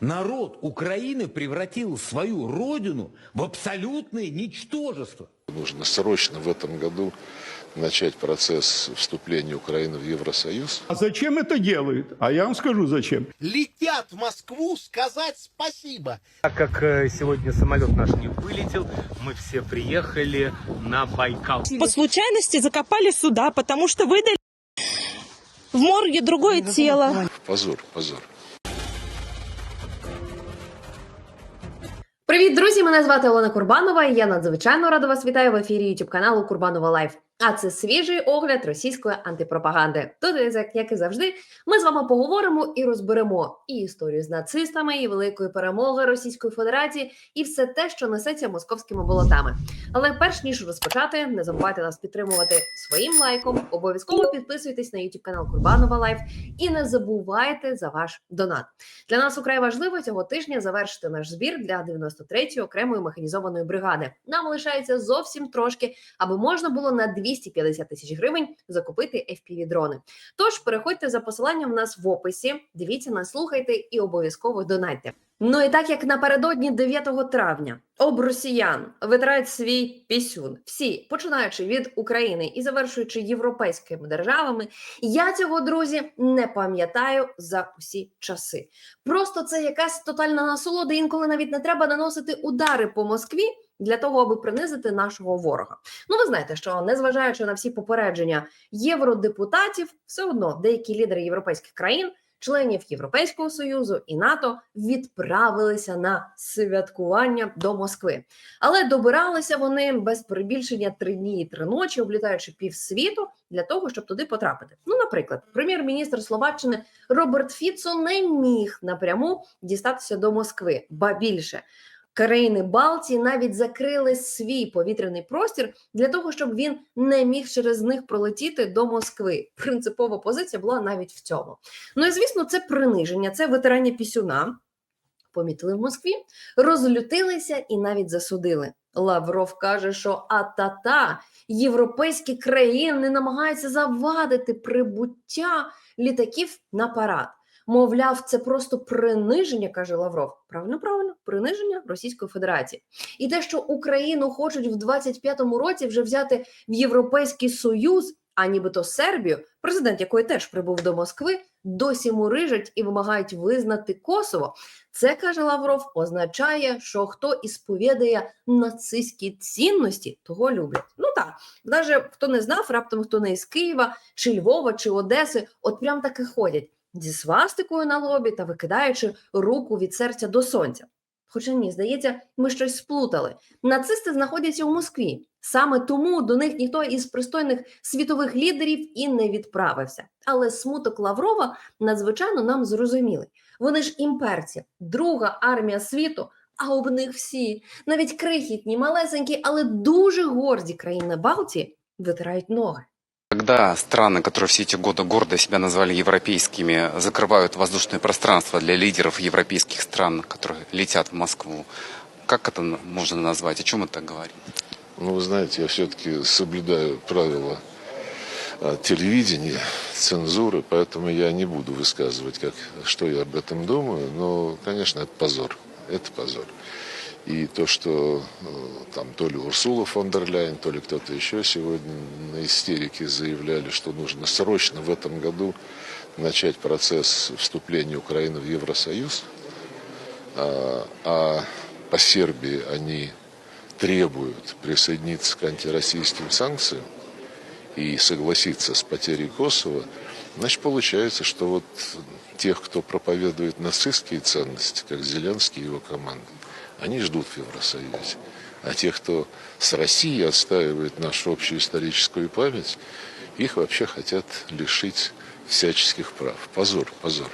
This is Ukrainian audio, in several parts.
Народ Украины превратил свою родину в абсолютное ничтожество. Нужно срочно в этом году начать процесс вступления Украины в Евросоюз. А зачем это делают? А я вам скажу зачем. летят в Москву сказать спасибо. Так как э, сегодня самолет наш не вылетел, мы все приехали на Байкал. по случайности закопали сюда, потому что выдали в морге другое тело. Позор, позор. Привіт, друзі! Мене звати Олена Курбанова. і Я надзвичайно рада вас вітаю в ефірі YouTube каналу Курбанова Лайф. А це свіжий огляд російської антипропаганди. Тут, як- і завжди, ми з вами поговоримо і розберемо і історію з нацистами, і великої перемоги Російської Федерації, і все те, що несеться московськими болотами. Але перш ніж розпочати, не забувайте нас підтримувати своїм лайком. Обов'язково підписуйтесь на YouTube канал Курбанова Лайф і не забувайте за ваш донат. Для нас украй важливо цього тижня завершити наш збір для 93-ї окремої механізованої бригади. Нам лишається зовсім трошки, аби можна було на 250 тисяч гривень закупити fpv дрони. Тож переходьте за посиланням в нас в описі, дивіться нас, слухайте і обов'язково донайте. Ну і так як напередодні 9 травня об росіян витирають свій пісюн, всі починаючи від України і завершуючи європейськими державами, я цього друзі не пам'ятаю за усі часи. Просто це якась тотальна насолода. Інколи навіть не треба наносити удари по Москві для того, аби принизити нашого ворога. Ну, ви знаєте, що незважаючи на всі попередження євродепутатів, все одно деякі лідери європейських країн. Членів Європейського союзу і НАТО відправилися на святкування до Москви, але добиралися вони без перебільшення три дні і три ночі, облітаючи півсвіту для того, щоб туди потрапити. Ну, наприклад, прем'єр-міністр Словаччини Роберт Фіцо не міг напряму дістатися до Москви, ба більше. Країни Балтії навіть закрили свій повітряний простір для того, щоб він не міг через них пролетіти до Москви. Принципова позиція була навіть в цьому. Ну і звісно, це приниження, це витирання пісюна. Помітили в Москві, розлютилися і навіть засудили. Лавров каже, що а-та-та, європейські країни намагаються завадити прибуття літаків на парад. Мовляв, це просто приниження, каже Лавров. Правильно, правильно, приниження Російської Федерації. І те, що Україну хочуть в 25-му році вже взяти в Європейський Союз, а нібито Сербію, президент якої теж прибув до Москви, досі мурижать і вимагають визнати Косово. Це каже Лавров, означає, що хто ісповідає нацистські цінності, того люблять. Ну так, навіть хто не знав, раптом хто не із Києва, чи Львова, чи Одеси, от прям таки ходять зі свастикою на лобі та викидаючи руку від серця до сонця. Хоча ні, здається, ми щось сплутали. Нацисти знаходяться у Москві. Саме тому до них ніхто із пристойних світових лідерів і не відправився. Але смуток Лаврова надзвичайно нам зрозумілий. Вони ж імперці, друга армія світу. А об них всі, навіть крихітні, малесенькі, але дуже горді країни Балтії витирають ноги. Когда страны, которые все эти годы гордо себя назвали европейскими, закрывают воздушное пространство для лидеров европейских стран, которые летят в Москву, как это можно назвать? О чем это говорит? Ну, вы знаете, я все-таки соблюдаю правила а, телевидения, цензуры, поэтому я не буду высказывать, как, что я об этом думаю. Но, конечно, это позор. Это позор. И то, что э, там то ли Урсула фон дер Ляйен, то ли кто-то еще сегодня на истерике заявляли, что нужно срочно в этом году начать процесс вступления Украины в Евросоюз, а, а по Сербии они требуют присоединиться к антироссийским санкциям и согласиться с потерей Косово, значит, получается, что вот тех, кто проповедует нацистские ценности, как Зеленский и его команда, они ждут в Евросоюзе. А те, кто с Россией отстаивает нашу общую историческую память, их вообще хотят лишить всяческих прав. Позор, позор.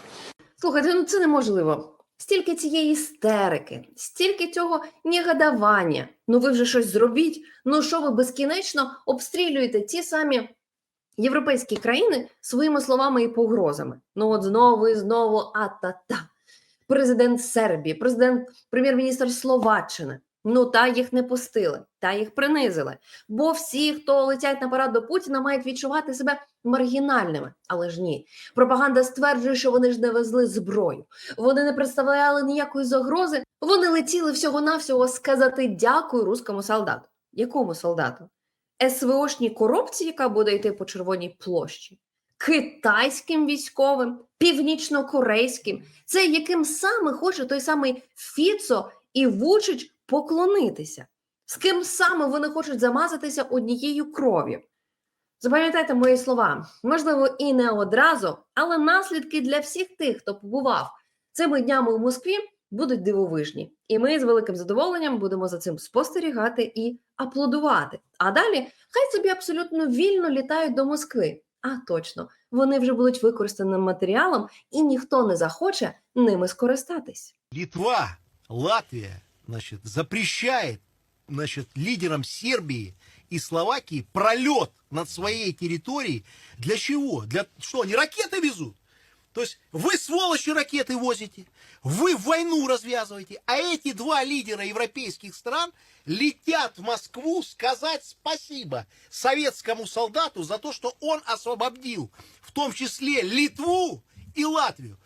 Слухайте, ну це неможливо. Стільки цієї істерики, стільки цього негодування. Ну ви вже щось зробіть. Ну що ви безкінечно обстрілюєте ті самі європейські країни своїми словами і погрозами? Ну от знову і знову а-та-та. Президент Сербії, президент, прем'єр-міністр Словаччини. Ну та їх не пустили, та їх принизили. Бо всі, хто летять на парад до Путіна, мають відчувати себе маргінальними. Але ж ні. Пропаганда стверджує, що вони ж не везли зброю. Вони не представляли ніякої загрози. Вони летіли всього-навсього сказати дякую руському солдату. Якому солдату? СВОшній коробці, яка буде йти по червоній площі, китайським військовим, північнокорейським, це яким саме хоче той самий Фіцо і Вучич поклонитися. З ким саме вони хочуть замазатися однією кров'ю? Запам'ятайте мої слова, можливо, і не одразу, але наслідки для всіх тих, хто побував цими днями у Москві, будуть дивовижні. І ми з великим задоволенням будемо за цим спостерігати і аплодувати. А далі хай собі абсолютно вільно літають до Москви. А точно, вони вже будуть використаним матеріалом, і ніхто не захоче ними скористатись. Литва, Латвия, значит, запрещает, значит, лидерам Сербии и Словакии пролет над своей территорией. Для чего? Для что? Они ракеты везут? То есть вы, сволочи, ракеты возите, вы войну развязываете, а эти два лидера европейских стран летят в Москву сказать спасибо советскому солдату за то, что он освободил, в том числе Литву и Латвию.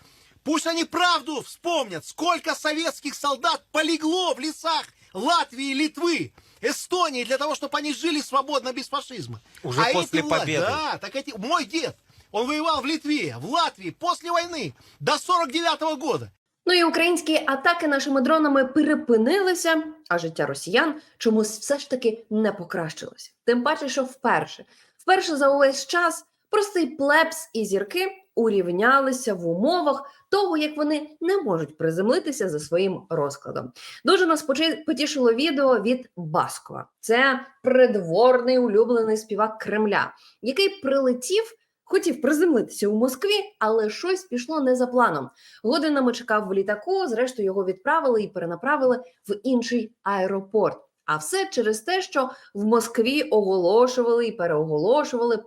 Пусть они правду вспомнят, сколько советских солдат полегло в лесах Латвии и Литвы, Эстонии, для того, чтобы они жили свободно без фашизма. Уже А после эти вла- победы. Да, так эти... Мой дед, он воевал в Литве, в Латвии после войны до 49 года. Ну і українські атаки нашими дронами перепинилися, а життя росіян чомусь все ж таки не покращилося. Тим паче, що вперше, вперше за увесь час простий плебс і зірки урівнялися в умовах того, як вони не можуть приземлитися за своїм розкладом. Дуже нас потішило відео від Баскова. Це придворний улюблений співак Кремля, який прилетів, хотів приземлитися у Москві, але щось пішло не за планом. Годинами чекав в літаку. Зрештою його відправили і перенаправили в інший аеропорт. А все через те, що в Москві оголошували і переоголошували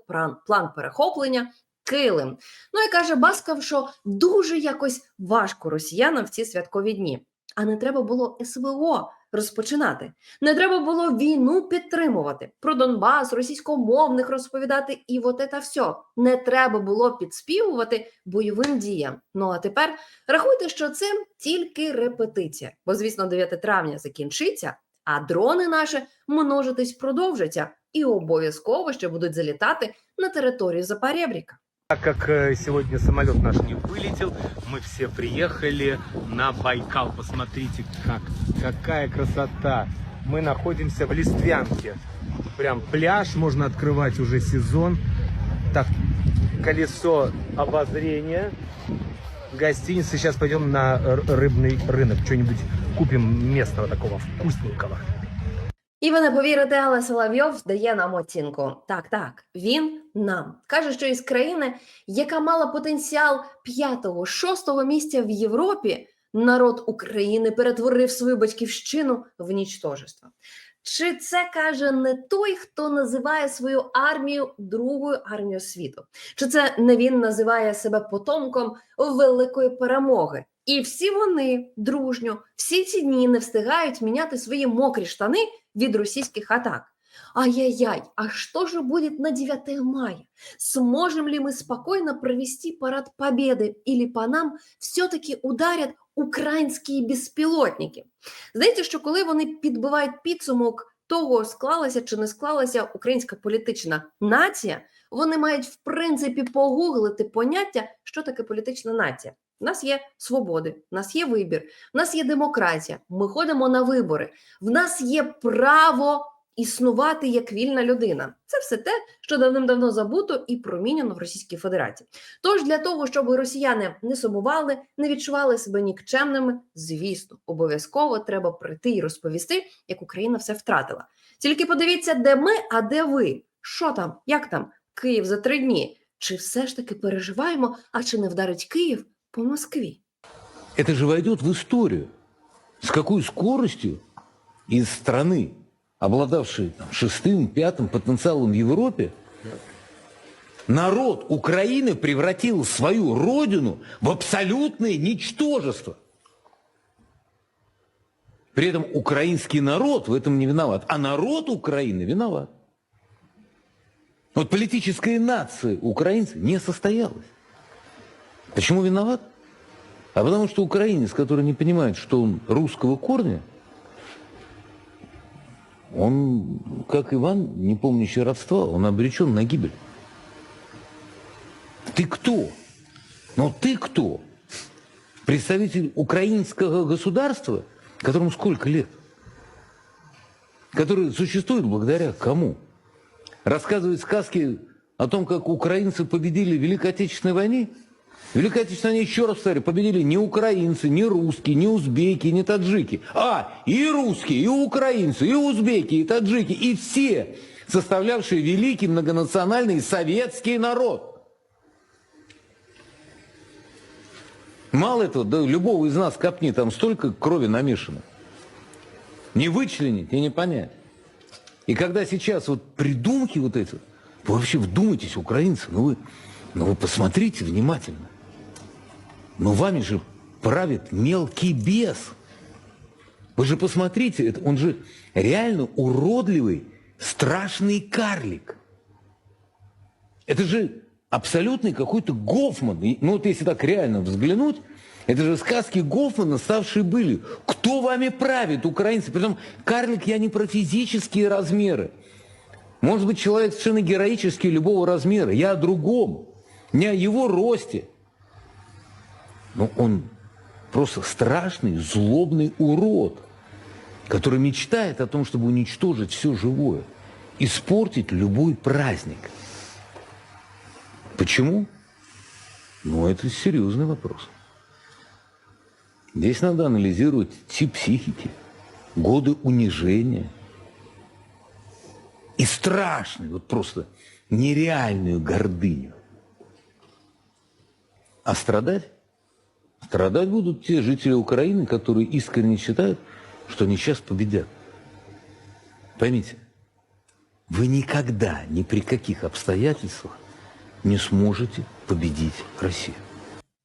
план, перехоплення Килим. Ну і каже Басков, що дуже якось важко росіянам в ці святкові дні. А не треба було СВО розпочинати. Не треба було війну підтримувати, про Донбас, російськомовних розповідати, і от це все. Не треба було підспівувати бойовим діям. Ну а тепер рахуйте, що це тільки репетиція, бо звісно, 9 травня закінчиться, а дрони наші множитись продовжаться і обов'язково ще будуть залітати на територію Запорєбріка. Так как э, сегодня самолет наш вылетел, мы все приехали на Байкал. Посмотрите, как, какая красота. Мы находимся в Листвянке. Прям пляж, можно открывать уже сезон. Так, колесо обозрения. Гостиница. Сейчас пойдем на р- рыбный рынок. Что-нибудь купим местного такого вкусненького. І ви не повірите, але Соловйов дає нам оцінку. Так, так, він нам каже, що із країни, яка мала потенціал п'ятого, шостого місця в Європі, народ України перетворив свою батьківщину в нічтожество. Чи це каже не той, хто називає свою армію другою армією світу? Чи це не він називає себе потомком великої перемоги? І всі вони дружньо всі ці дні не встигають міняти свої мокрі штани від російских атак. Ай-яй-яй, а что же будет на 9 мая? Сможем ли мы спокойно провести парад Победы или по нам все-таки ударять українські безпілотники? Здається, що коли вони підбивають підсумок того, склалася чи не склалася українська політична нація, вони мають в принципі погуглити поняття, що таке політична нація. У нас є свободи, в нас є вибір, в нас є демократія. Ми ходимо на вибори. В нас є право існувати як вільна людина. Це все те, що давним-давно забуто і проміняно в Російській Федерації. Тож для того, щоб росіяни не сумували, не відчували себе нікчемними, звісно, обов'язково треба прийти і розповісти, як Україна все втратила. Тільки подивіться, де ми, а де ви. Що там, як там? Київ за три дні. Чи все ж таки переживаємо, а чи не вдарить Київ по Москві? Это же войдет в историю. С какой скоростью из страны, обладавшей там, шестым, пятым потенциалом в Европе, народ Украины превратил свою родину в абсолютное ничтожество. При этом украинский народ в этом не виноват, а народ Украины виноват. Вот политическая нация украинцев не состоялась. Почему виноват? А потому что украинец, который не понимает, что он русского корня, он, как Иван, не помнящий родства, он обречен на гибель. Ты кто? Ну ты кто? Представитель украинского государства, которому сколько лет? Который существует благодаря кому? Рассказывает сказки о том, как украинцы победили в Великой Отечественной войне? В Великой Отечественной войне, еще раз повторю, победили не украинцы, не русские, не узбеки, не таджики, а и русские, и украинцы, и узбеки, и таджики, и все, составлявшие великий многонациональный советский народ. Мало этого, да любого из нас копни, там столько крови намешано. Не вычленить и не понять. И когда сейчас вот придумки вот эти, вы вообще вдумайтесь, украинцы, ну вы, ну вы посмотрите внимательно. Но вами же правит мелкий бес. Вы же посмотрите, это, он же реально уродливый, страшный карлик. Это же абсолютный какой-то Гофман. Ну вот если так реально взглянуть, это же сказки Гофмана, ставшие были. Кто вами правит, украинцы? Притом карлик я не про физические размеры. Может быть, человек совершенно героический любого размера. Я о другом. Не о его росте. Но он просто страшный, злобный урод, который мечтает о том, чтобы уничтожить все живое, испортить любой праздник. Почему? Ну, это серьезный вопрос. Здесь надо анализировать тип психики, годы унижения и страшную, вот просто нереальную гордыню. А страдать? Страдать будут те жители Украины, которые искренне считают, что они сейчас победят. Поймите, вы никогда, ни при каких обстоятельствах не сможете победить Россию.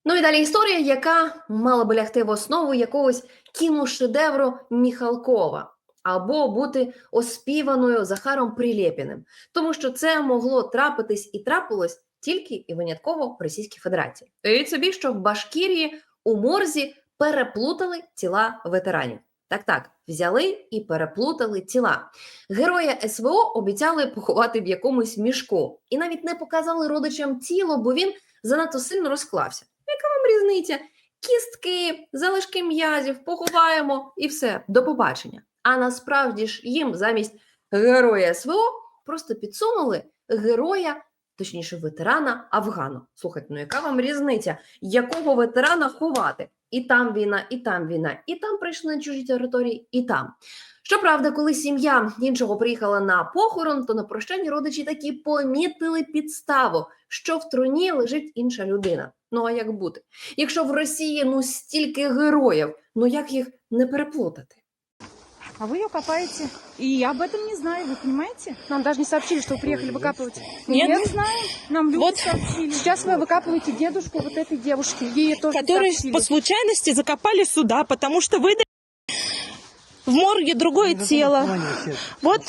Ну і далі історія, яка мала би лягти в основу якогось кіношедевру Міхалкова або бути оспіваною Захаром Прилєпіним, тому що це могло трапитись і трапилось тільки і винятково в Російській Федерації. Уявіть собі, що в Башкірії у морзі переплутали тіла ветеранів. Так, так, взяли і переплутали тіла. Героя СВО обіцяли поховати в якомусь мішку, і навіть не показали родичам тіло, бо він занадто сильно розклався. Яка вам різниця? Кістки, залишки м'язів, поховаємо і все, до побачення. А насправді ж їм замість героя СВО просто підсунули героя, точніше, ветерана Афгану. Слухайте, ну яка вам різниця, якого ветерана ховати? І там війна, і там війна, і там прийшли на чужі території, і там. Щоправда, коли сім'я іншого приїхала на похорон, то на прощанні родичі таки помітили підставу, що в труні лежить інша людина. Ну а як бути? Якщо в Росії ну стільки героїв, ну як їх не переплутати? А вы ее копаете. И я об этом не знаю, вы понимаете? Нам даже не сообщили, что вы приехали выкапывать. Нет. не знаем. Нам люди Вот. сообщили. Сейчас вы выкапываете дедушку вот этой девушки. Ей тоже не которые сообщили. по случайности закопали сюда, потому что выдали в морге другое тело. Вот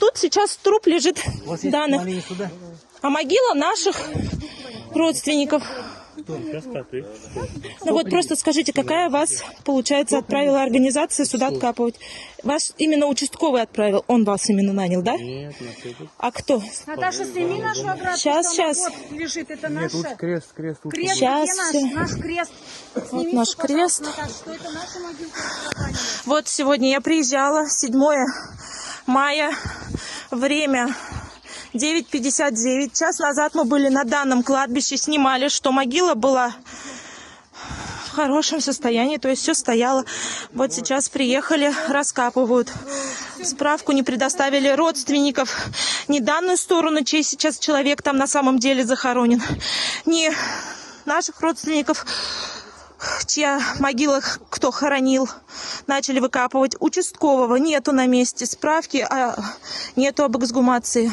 тут сейчас труп лежит данных. А могила наших родственников. Ну вот просто скажите, какая вас, получается, отправила организация сюда откапывать? Вас именно участковый отправил, он вас именно нанял, да? Нет, А кто? Наташа, сними нашу она щас. Вот лежит, это наше. крест, крест. тут. Крест, где наш, наш крест? Сними, наш пожалуйста, крест. Наташа, что это наша могилка. Вот сегодня я приезжала, 7 мая, время 9.59. Час назад мы были на данном кладбище, снимали, что могила была в хорошем состоянии, то есть все стояло. Вот сейчас приехали, раскапывают. Справку не предоставили родственников, ни данную сторону, чей сейчас человек там на самом деле захоронен, ни наших родственников, чья могила кто хоронил, начали выкапывать. Участкового нету на месте, справки а нету об эксгумации.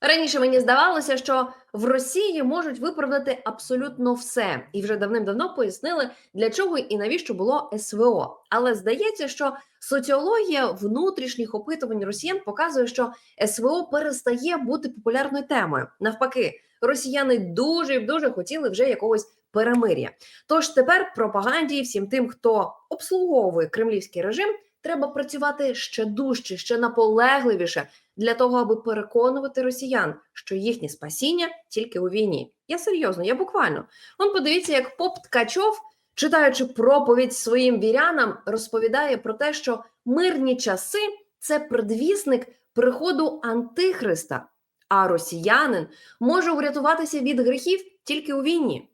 Раніше мені здавалося, що в Росії можуть виправдати абсолютно все, і вже давним-давно пояснили, для чого і навіщо було СВО. Але здається, що соціологія внутрішніх опитувань росіян показує, що СВО перестає бути популярною темою. Навпаки, росіяни дуже і дуже хотіли вже якогось перемир'я. Тож тепер пропаганді всім тим, хто обслуговує кремлівський режим, треба працювати ще дужче, ще наполегливіше для того, аби переконувати росіян, що їхнє спасіння тільки у війні. Я серйозно, я буквально. Он подивіться, як поп Ткачов, читаючи проповідь своїм вірянам, розповідає про те, що мирні часи це предвісник приходу антихриста, а росіянин може врятуватися від гріхів тільки у війні.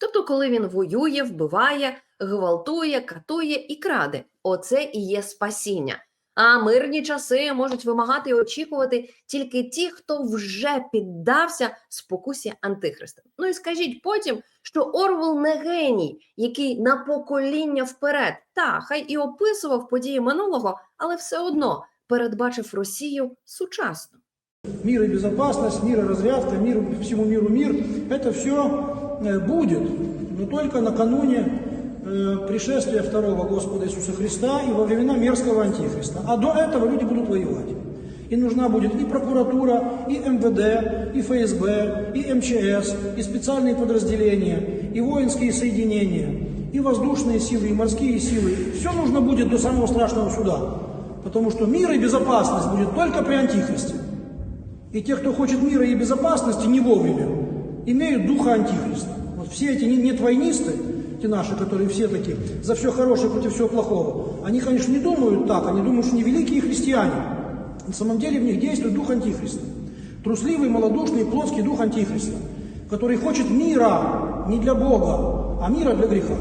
Тобто, коли він воює, вбиває, гвалтує, катує і краде, оце і є спасіння. А мирні часи можуть вимагати і очікувати тільки ті, хто вже піддався спокусі антихриста. Ну і скажіть потім, що Орвел не геній, який на покоління вперед, та хай і описував події минулого, але все одно передбачив Росію сучасну. Мир и безопасность, мир и разрядка, мир всему миру мир, это все будет, но только накануне э, пришествия второго Господа Иисуса Христа и во времена мерзкого антихриста. А до этого люди будут воевать. И нужна будет и прокуратура, и МВД, и ФСБ, и МЧС, и специальные подразделения, и воинские соединения, и воздушные силы, и морские силы. Все нужно будет до самого страшного суда. Потому что мир и безопасность будет только при антихристе. И те, кто хочет мира и безопасности, не вовремя, имеют духа антихриста. Вот все эти не- нетвойнисты, те наши, которые все такие, за все хорошее против всего плохого, они, конечно, не думают так, они думают, что они великие христиане. На самом деле в них действует дух антихриста. Трусливый, малодушный, плотский дух антихриста, который хочет мира не для Бога, а мира для греха.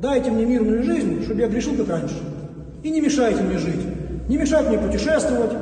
Дайте мне мирную жизнь, чтобы я грешил как раньше. И не мешайте мне жить. Не мешайте мне путешествовать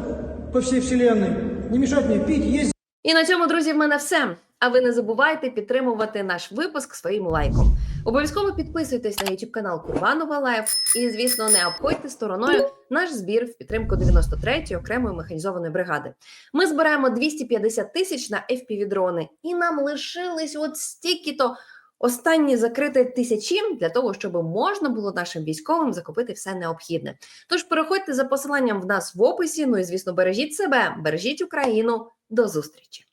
по всей вселенной. Не мешайте мне пить, есть, І на цьому, друзі, в мене все. А ви не забувайте підтримувати наш випуск своїм лайком. Обов'язково підписуйтесь на YouTube канал Курбанова Лайф і, звісно, не обходьте стороною наш збір в підтримку 93-ї окремої механізованої бригади. Ми збираємо 250 тисяч на FPV-дрони, і нам лишились от стільки-то останні закрити тисячі для того, щоб можна було нашим військовим закупити все необхідне. Тож переходьте за посиланням в нас в описі. Ну і звісно, бережіть себе, бережіть Україну. До зустрічі!